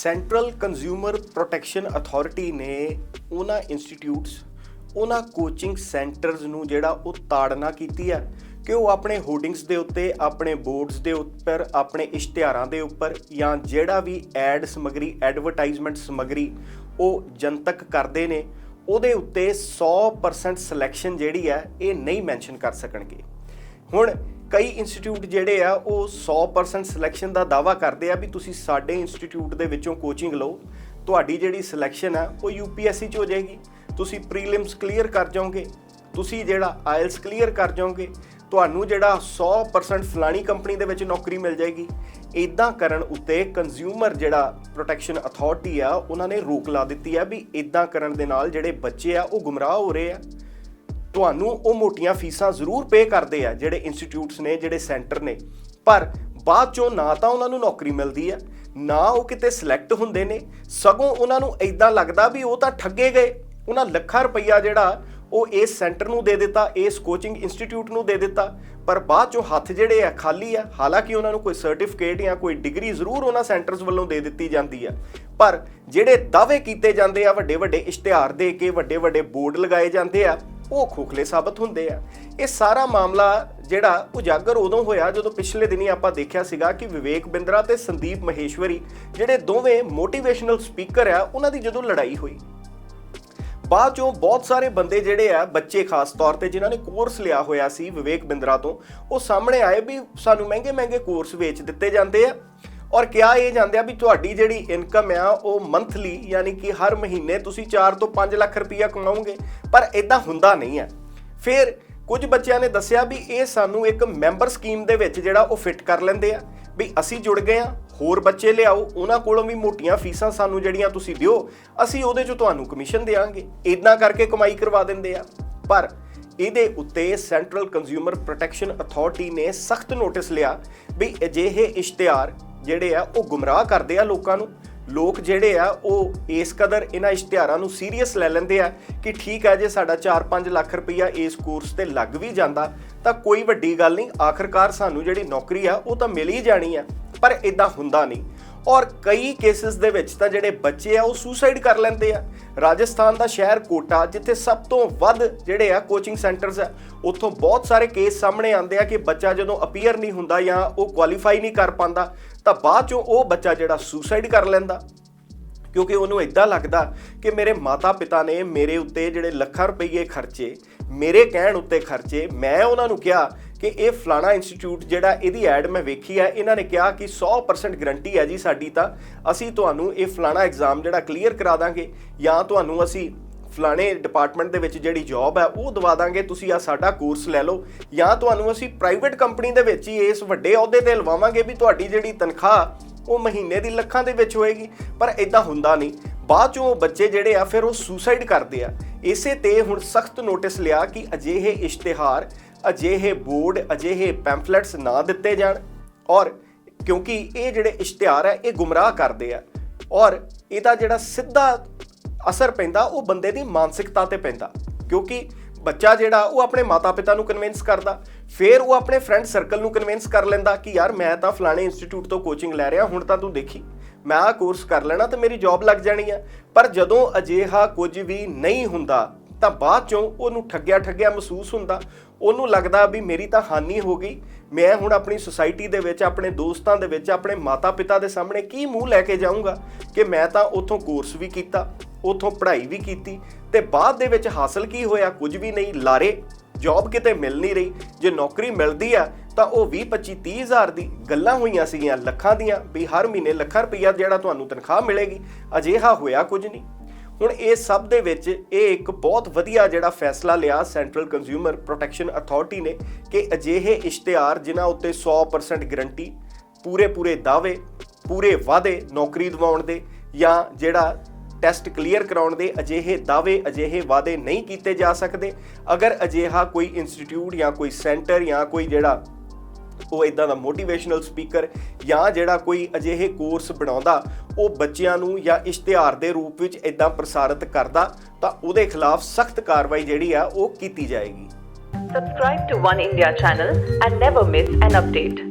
Central consumer protection authority ਨੇ ਉਹਨਾਂ institutes, ਉਹਨਾਂ ਕੋਚਿੰਗ ਸੈਂਟਰਸ ਨੂੰ ਜਿਹੜਾ ਉਹ ਤਾੜਨਾ ਕੀਤੀ ਹੈ ਕਿ ਉਹ ਆਪਣੇ ਹੋਰਡਿੰਗਸ ਦੇ ਉੱਤੇ, ਆਪਣੇ ਬੋਰਡਸ ਦੇ ਉੱਪਰ, ਆਪਣੇ ਇਸ਼ਤਿਹਾਰਾਂ ਦੇ ਉੱਪਰ ਜਾਂ ਜਿਹੜਾ ਵੀ ਐਡ ਸਮਗਰੀ, ਐਡਵਰਟਾਈਜ਼ਮੈਂਟ ਸਮਗਰੀ ਉਹ ਜਨਤਕ ਕਰਦੇ ਨੇ, ਉਹਦੇ ਉੱਤੇ 100% ਸਿਲੈਕਸ਼ਨ ਜਿਹੜੀ ਹੈ ਇਹ ਨਹੀਂ ਮੈਂਸ਼ਨ ਕਰ ਸਕਣਗੇ। ਹੁਣ ਕਈ ਇੰਸਟੀਚਿਊਟ ਜਿਹੜੇ ਆ, ਉਹ 100% ਸਿਲੈਕਸ਼ਨ ਦਾ ਦਾਵਾ ਕਰਦੇ ਆ ਵੀ ਤੁਸੀਂ ਸਾਡੇ ਇੰਸਟੀਚਿਊਟ ਦੇ ਵਿੱਚੋਂ ਕੋਚਿੰਗ ਲਓ। ਤੁਹਾਡੀ ਜਿਹੜੀ ਸਿਲੈਕਸ਼ਨ ਆ, ਉਹ ਯੂਪੀਐਸਸੀ ਚ ਹੋ ਜਾਏਗੀ। ਤੁਸੀਂ ਪ੍ਰੀਲਿਮਸ ਕਲੀਅਰ ਕਰ ਜਾਓਗੇ। ਤੁਸੀਂ ਜਿਹੜਾ ਆਇਲਸ ਕਲੀਅਰ ਕਰ ਜਾਓਗੇ। ਤੁਹਾਨੂੰ ਜਿਹੜਾ 100% ਫਲਾਣੀ ਕੰਪਨੀ ਦੇ ਵਿੱਚ ਨੌਕਰੀ ਮਿਲ ਜਾਏਗੀ। ਇਦਾਂ ਕਰਨ ਉੱਤੇ ਕੰਜ਼ਿਊਮਰ ਜਿਹੜਾ ਪ੍ਰੋਟੈਕਸ਼ਨ ਅਥਾਰਟੀ ਆ, ਉਹਨਾਂ ਨੇ ਰੋਕ ਲਾ ਦਿੱਤੀ ਆ ਵੀ ਇਦਾਂ ਕਰਨ ਦੇ ਨਾਲ ਜਿਹੜੇ ਬੱਚੇ ਆ, ਉਹ ਗੁੰਮਰਾਹ ਹੋ ਰਹੇ ਆ। ਤੁਹਾਨੂੰ ਉਹ ਮੋਟੀਆਂ ਫੀਸਾਂ ਜ਼ਰੂਰ ਪੇ ਕਰਦੇ ਆ ਜਿਹੜੇ ਇੰਸਟੀਚਿਊਟਸ ਨੇ, ਜਿਹੜੇ ਸੈਂਟਰ ਨੇ। ਪਰ ਬਾਅਦ ਚੋਂ ਨਾ ਤਾਂ ਉਹਨਾਂ ਨੂੰ ਨੌਕਰੀ ਮਿਲਦੀ ਹੈ ਨਾ ਉਹ ਕਿਤੇ ਸਿਲੈਕਟ ਹੁੰਦੇ ਨੇ। ਸਗੋਂ ਉਹਨਾਂ ਨੂੰ ਐਦਾਂ ਲੱਗਦਾ ਵੀ ਉਹ ਤਾਂ ਠੱਗੇ ਗਏ। ਉਹਨਾਂ ਲੱਖਾਂ ਰੁਪਈਆ ਜਿਹੜਾ ਉਹ ਇਸ ਸੈਂਟਰ ਨੂੰ ਦੇ ਦਿੱਤਾ, ਇਸ ਕੋਚਿੰਗ ਇੰਸਟੀਚਿਊਟ ਨੂੰ ਦੇ ਦਿੱਤਾ। ਪਰ ਬਾਅਦ ਚੋਂ ਹੱਥ ਜਿਹੜੇ ਆ ਖਾਲੀ ਆ। ਹਾਲਾਂਕਿ ਉਹਨਾਂ ਨੂੰ ਕੋਈ ਸਰਟੀਫਿਕੇਟ ਜਾਂ ਕੋਈ ਡਿਗਰੀ ਜ਼ਰੂਰ ਉਹਨਾਂ ਸੈਂਟਰਸ ਵੱਲੋਂ ਦੇ ਦਿੱਤੀ ਜਾਂਦੀ ਆ। ਪਰ ਜਿਹੜੇ ਦਾਅਵੇ ਕੀਤੇ ਜਾਂਦੇ ਆ ਵੱਡੇ ਵੱਡੇ ਇਸ਼ਤਿਹਾਰ ਦੇ ਕੇ ਵੱਡੇ ਵੱਡੇ ਬੋਰਡ ਲਗਾਏ ਜਾਂਦੇ ਆ ਉਹ ਖੋਖਲੇ ਸਾਬਤ ਹੁੰਦੇ ਆ। ਇਹ ਸਾਰਾ ਮਾਮਲਾ ਜਿਹੜਾ ਉਜਾਗਰ ਉਦੋਂ ਹੋਇਆ ਜਦੋਂ ਪਿਛਲੇ ਦਿਨੀ ਆਪਾਂ ਦੇਖਿਆ ਸੀਗਾ ਕਿ ਵਿਵੇਕ ਬਿੰਦਰਾ ਤੇ ਸੰਦੀਪ ਮਹੇਸ਼ਵਰੀ ਜਿਹੜੇ ਦੋਵੇਂ ਮੋਟੀਵੇਸ਼ਨਲ ਸਪੀਕਰ ਆ, ਉਹਨਾਂ ਦੀ ਜਦੋਂ ਲੜਾਈ ਹੋਈ। ਬਾਅਦ ਚੋਂ ਬਹੁਤ ਸਾਰੇ ਬੰਦੇ ਜਿਹੜੇ ਆ, ਬੱਚੇ ਖਾਸ ਤੌਰ ਤੇ ਜਿਨ੍ਹਾਂ ਨੇ ਕੋਰਸ ਲਿਆ ਹੋਇਆ ਸੀ ਵਿਵੇਕ ਬਿੰਦਰਾ ਤੋਂ, ਉਹ ਸਾਹਮਣੇ ਆਏ ਵੀ ਸਾਨੂੰ ਮਹਿੰਗੇ ਮਹਿੰਗੇ ਕੋਰਸ ਵੇਚ ਦਿੱਤੇ ਜਾਂਦੇ ਆ। ਔਰ ਕਿਹਾ ਇਹ ਜਾਂਦੇ ਆ ਵੀ ਤੁਹਾਡੀ ਜਿਹੜੀ ਇਨਕਮ ਆ ਉਹ ਮੰਥਲੀ ਯਾਨੀ ਕਿ ਹਰ ਮਹੀਨੇ ਤੁਸੀਂ 4 ਤੋਂ 5 ਲੱਖ ਰੁਪਈਆ ਕਮਾਓਗੇ, ਪਰ ਇਦਾਂ ਹੁੰਦਾ ਨਹੀਂ ਹੈ। ਫਿਰ ਕੁਝ ਬੱਚਿਆਂ ਨੇ ਦੱਸਿਆ ਵੀ ਇਹ ਸਾਨੂੰ ਇੱਕ ਮੈਂਬਰ ਸਕੀਮ ਦੇ ਵਿੱਚ ਜਿਹੜਾ ਉਹ ਫਿੱਟ ਕਰ ਲੈਂਦੇ ਆ, ਵੀ ਅਸੀਂ ਜੁੜ ਗਏ ਆ, ਹੋਰ ਬੱਚੇ ਲਿਆਓ, ਉਹਨਾਂ ਕੋਲੋਂ ਵੀ ਮੋਟੀਆਂ ਫੀਸਾਂ ਸਾਨੂੰ ਜਿਹੜੀਆਂ ਤੁਸੀਂ ਦਿਓ, ਅਸੀਂ ਉਹਦੇ ਚੋਂ ਤੁਹਾਨੂੰ ਕਮਿਸ਼ਨ ਦੇਵਾਂਗੇ ਇਦਾਂ ਕਰਕੇ ਕਮਾਈ ਕਰਵਾ ਦਿੰਦੇ ਆ। ਪਰ ਇਹਦੇ ਉੱਤੇ ਸੈਂਟਰਲ ਕੰਜ਼ਿਊਮਰ ਪ੍ਰੋਟੈਕਸ਼ਨ ਅਥਾਰਟੀ ਨੇ ਸਖਤ ਨੋਟਿਸ ਲਿਆ ਵੀ ਅਜਿਹੇ ਇਸ਼ਤਿਹਾਰ ਜਿਹੜੇ ਆ, ਉਹ ਗੁੰਮਰਾਹ ਕਰਦੇ ਆ ਲੋਕਾਂ ਨੂੰ। ਲੋਕ ਜਿਹੜੇ ਆ, ਉਹ ਇਸ ਕਦਰ ਇਹਨਾਂ ਇਸ਼ਤਿਹਾਰਾਂ ਨੂੰ ਸੀਰੀਅਸ ਲੈ ਲੈਂਦੇ ਆ ਕਿ ਠੀਕ ਹੈ ਜੇ ਸਾਡਾ 4-5 ਲੱਖ ਰੁਪਈਆ ਇਸ ਕੋਰਸ ਤੇ ਲੱਗ ਵੀ ਜਾਂਦਾ, ਤਾਂ ਕੋਈ ਵੱਡੀ ਗੱਲ ਨਹੀਂ। ਆਖਰਕਾਰ ਸਾਨੂੰ ਜਿਹੜੀ ਨੌਕਰੀ ਆ, ਉਹ ਤਾਂ ਮਿਲ ਹੀ ਜਾਣੀ ਆ। ਪਰ ਇਦਾਂ ਹੁੰਦਾ ਨਹੀਂ। ਔਰ ਕਈ ਕੇਸਿਸ ਦੇ ਵਿੱਚ ਤਾਂ ਜਿਹੜੇ ਬੱਚੇ ਆ, ਉਹ ਸੁਸਾਈਡ ਕਰ ਲੈਂਦੇ ਆ। ਰਾਜਸਥਾਨ ਦਾ ਸ਼ਹਿਰ ਕੋਟਾ, ਜਿੱਥੇ ਸਭ ਤੋਂ ਵੱਧ ਜਿਹੜੇ ਆ ਕੋਚਿੰਗ ਸੈਂਟਰਸ ਆ, ਉੱਥੋਂ ਬਹੁਤ ਸਾਰੇ ਕੇਸ ਸਾਹਮਣੇ ਆਉਂਦੇ ਆ ਕਿ ਬੱਚਾ ਜਦੋਂ ਅਪੀਅਰ ਨਹੀਂ ਹੁੰਦਾ ਜਾਂ ਉਹ ਕੁਆਲੀਫਾਈ ਨਹੀਂ ਕਰ ਪਾਉਂਦਾ, ਤਾਂ ਬਾਅਦ ਚੋਂ ਉਹ ਬੱਚਾ ਜਿਹੜਾ ਸੁਸਾਈਡ ਕਰ ਲੈਂਦਾ। ਕਿਉਂਕਿ ਉਹਨੂੰ ਇਦਾਂ ਲੱਗਦਾ ਕਿ ਮੇਰੇ ਮਾਤਾ-ਪਿਤਾ ਨੇ ਮੇਰੇ ਉੱਤੇ ਜਿਹੜੇ ਲੱਖਾਂ ਰੁਪਏ ਖਰਚੇ, ਮੇਰੇ ਕਹਿਣ ਉੱਤੇ ਖਰਚੇ, ਮੈਂ ਉਹਨਾਂ ਨੂੰ ਕਿਹਾ ਕਿ ਇਹ ਫਲਾਣਾ ਇੰਸਟੀਚਿਊਟ ਜਿਹੜਾ ਇਹਦੀ ਐਡ ਮੈਂ ਵੇਖੀ ਹੈ, ਇਹਨਾਂ ਨੇ ਕਿਹਾ ਕਿ 100% ਗਰੰਟੀ ਹੈ ਜੀ ਸਾਡੀ ਤਾਂ। ਅਸੀਂ ਤੁਹਾਨੂੰ ਇਹ ਫਲਾਣਾ ਐਗਜ਼ਾਮ ਜਿਹੜਾ ਕਲੀਅਰ ਕਰਾ ਦਾਂਗੇ ਜਾਂ ਤੁਹਾਨੂੰ ਅਸੀਂ ਫਲਾਣੇ ਡਿਪਾਰਟਮੈਂਟ ਦੇ ਵਿੱਚ ਜਿਹੜੀ ਜੌਬ ਹੈ, ਉਹ ਦਵਾ ਦਾਂਗੇ। ਤੁਸੀਂ ਆ ਸਾਡਾ ਕੋਰਸ ਲੈ ਲਓ ਜਾਂ ਤੁਹਾਨੂੰ ਅਸੀਂ ਪ੍ਰਾਈਵੇਟ ਕੰਪਨੀ ਦੇ ਵਿੱਚ ਹੀ ਇਸ ਵੱਡੇ ਅਹੁਦੇ ਤੇ ਲਵਾਵਾਂਗੇ ਵੀ ਤੁਹਾਡੀ ਜਿਹੜੀ ਤਨਖਾਹ, ਉਹ ਮਹੀਨੇ ਦੀ ਲੱਖਾਂ ਦੇ ਵਿੱਚ ਹੋਏਗੀ। ਪਰ ਇਦਾਂ ਹੁੰਦਾ ਨਹੀਂ। ਬਾਅਦ ਚੋਂ ਉਹ ਬੱਚੇ ਜਿਹੜੇ ਆ, ਫਿਰ ਉਹ ਸੁਸਾਈਡ ਕਰਦੇ ਆ। ਇਸੇ ਤੇ ਹੁਣ ਸਖਤ ਨੋਟਿਸ ਲਿਆ ਕਿ ਅਜਿਹੇ ਇਸ਼ਤਿਹਾਰ ਅਜਿਹੇ ਬੋਰਡ, ਅਜਿਹੇ ਪੈਂਫਲੇਟਸ ਨਾ ਦਿੱਤੇ ਜਾਣ ਔਰ ਕਿਉਂਕਿ ਇਹ ਜਿਹੜੇ ਇਸ਼ਤਿਹਾਰ ਹੈ, ਇਹ ਗੁੰਮਰਾਹ ਕਰਦੇ ਆ ਔਰ ਇਹਦਾ ਜਿਹੜਾ ਸਿੱਧਾ ਅਸਰ ਪੈਂਦਾ, ਉਹ ਬੰਦੇ ਦੀ ਮਾਨਸਿਕਤਾ ਤੇ ਪੈਂਦਾ ਕਿਉਂਕਿ ਬੱਚਾ ਜਿਹੜਾ, ਉਹ ਆਪਣੇ ਮਾਤਾ-ਪਿਤਾ ਨੂੰ ਕਨਵਿੰਸ ਕਰਦਾ, ਫਿਰ ਉਹ ਆਪਣੇ ਫਰੈਂਡ ਸਰਕਲ ਨੂੰ ਕਨਵਿੰਸ ਕਰ ਲੈਂਦਾ ਕਿ ਯਾਰ ਮੈਂ ਤਾਂ ਫਲਾਣੇ ਇੰਸਟੀਚਿਊਟ ਤੋਂ ਕੋਚਿੰਗ ਲੈ ਰਿਹਾ, ਹੁਣ ਤਾਂ ਤੂੰ ਦੇਖੀ, ਮੈਂ ਆਹ ਕੋਰਸ ਕਰ ਲੈਣਾ ਤੇ ਮੇਰੀ ਜੌਬ ਲੱਗ ਜਾਣੀ ਹੈ ਪਰ ਜਦੋਂ ਅਜਿਹਾ ਕੁਝ ਵੀ ਨਹੀਂ ਹੁੰਦਾ ਤਾਂ ਬਾਅਦ ਚੋਂ ਉਹਨੂੰ ਠੱਗਿਆ ਠੱਗਿਆ ਮਹਿਸੂਸ ਹੁੰਦਾ। ਉਹਨੂੰ ਲੱਗਦਾ ਵੀ ਮੇਰੀ ਤਾਂ ਹਾਨੀ ਹੋ ਗਈ। ਮੈਂ ਹੁਣ ਆਪਣੀ ਸੁਸਾਇਟੀ ਦੇ ਵਿੱਚ, ਆਪਣੇ ਦੋਸਤਾਂ ਦੇ ਵਿੱਚ, ਆਪਣੇ ਮਾਤਾ-ਪਿਤਾ ਦੇ ਸਾਹਮਣੇ ਕੀ ਮੂੰਹ ਲੈ ਕੇ ਜਾਊਂਗਾ ਕਿ ਮੈਂ ਤਾਂ ਉੱਥੋਂ ਕੋਰਸ ਵੀ ਕੀਤਾ, ਉੱਥੋਂ ਪੜ੍ਹਾਈ ਵੀ ਕੀਤੀ ਤੇ ਬਾਅਦ ਦੇ ਵਿੱਚ ਹਾਸਲ ਕੀ ਹੋਇਆ? ਕੁਝ ਵੀ ਨਹੀਂ। ਲਾਰੇ ਜੌਬ ਕਿਤੇ ਮਿਲ ਨਹੀਂ ਰਹੀ। ਜੇ ਨੌਕਰੀ ਮਿਲਦੀ ਆ, ਤਾਂ ਉਹ 20 25 30 ਹਜ਼ਾਰ ਦੀ ਗੱਲਾਂ ਹੋਈਆਂ ਸੀਗੀਆਂ, ਲੱਖਾਂ ਦੀਆਂ, ਵੀ ਹਰ ਮਹੀਨੇ ਲੱਖਾਂ ਰੁਪਈਆ ਜਿਹੜਾ ਤੁਹਾਨੂੰ ਤਨਖਾਹ ਮਿਲੇਗੀ। ਅਜਿਹਾ ਹੋਇਆ ਕੁਝ ਨਹੀਂ। ਹੁਣ ਇਹ ਸਭ ਦੇ ਵਿੱਚ ਇਹ ਇੱਕ ਬਹੁਤ ਵਧੀਆ ਜਿਹੜਾ ਫੈਸਲਾ ਲਿਆ ਸੈਂਟਰਲ ਕੰਜ਼ਿਊਮਰ ਪ੍ਰੋਟੈਕਸ਼ਨ ਅਥਾਰਟੀ ਨੇ ਕਿ ਅਜਿਹੇ ਇਸ਼ਤਿਹਾਰ ਜਿਨ੍ਹਾਂ ਉੱਤੇ 100% ਗਰੰਟੀ ਪੂਰੇ ਪੂਰੇ ਦਾਅਵੇ, ਪੂਰੇ ਵਾਅਦੇ ਨੌਕਰੀ ਦਿਵਾਉਣ ਦੇ ਜਾਂ ਜਿਹੜਾ ਟੈਸਟ ਕਲੀਅਰ ਕਰਾਉਣ ਦੇ ਅਜਿਹੇ ਦਾਅਵੇ, ਅਜਿਹੇ ਵਾਅਦੇ ਨਹੀਂ ਕੀਤੇ ਜਾ ਸਕਦੇ। ਅਗਰ ਅਜਿਹਾ ਕੋਈ ਇੰਸਟੀਚਿਊਟ ਜਾਂ ਕੋਈ ਸੈਂਟਰ ਜਾਂ ਕੋਈ ਜਿਹੜਾ ਉਹ ਇਦਾਂ ਦਾ ਮੋਟੀਵੇਸ਼ਨਲ ਸਪੀਕਰ ਜਾਂ ਜਿਹੜਾ ਕੋਈ ਅਜਿਹੇ ਕੋਰਸ ਬਣਾਉਂਦਾ, ਉਹ ਬੱਚਿਆਂ ਨੂੰ ਜਾਂ ਇਸ਼ਤਿਹਾਰ ਦੇ ਰੂਪ ਵਿੱਚ ਇਦਾਂ ਪ੍ਰਸਾਰਿਤ ਕਰਦਾ, ਤਾਂ ਉਹਦੇ ਖਿਲਾਫ ਸਖਤ ਕਾਰਵਾਈ ਜਿਹੜੀ ਆ, ਉਹ ਕੀਤੀ ਜਾਏਗੀ Subscribe to One India channel and never miss an update.